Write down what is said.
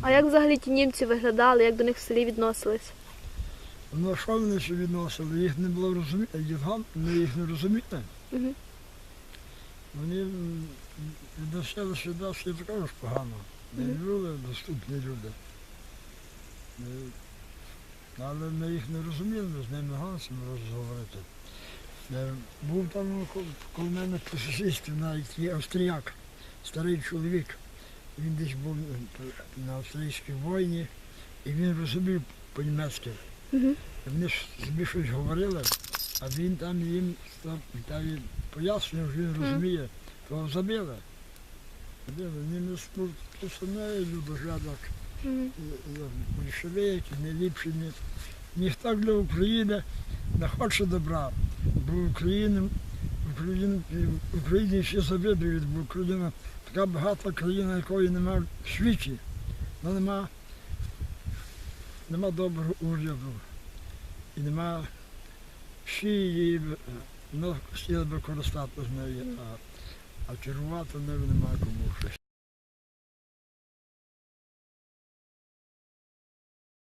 А як взагалі ті німці виглядали, як до них в селі відносились? Ну, що вони ще відносили? Їх не було розуміти, Євган, ми їх не розуміли. Мгм. Вони м, відносили сюди всі також погано. Не Мгм. були доступні люди. Е, Але ми їх не розуміли, ми з ними гансимо розговорити. Е, Був там коло- мене сусідстві навіть є австріяк, старий чоловік. Він десь був е, на австрійській війні, і він розумів по-німецьки. Мгм. Вони ж собі щось говорили, а він там їм став- та пояснював, що він розуміє, то забили. Забили. Вони не спустили людожадок, Мгм. большевики, не ліпші. Ні. Ніхто для України не хоче добра, бо Україна, Україна, Україні всі завидують, бо Україна така багата країна, якої немає в світі. але нема, нема доброго уряду і нема всі її ну, хотіли би користати з нею, а, а керувати нею немає кому щось.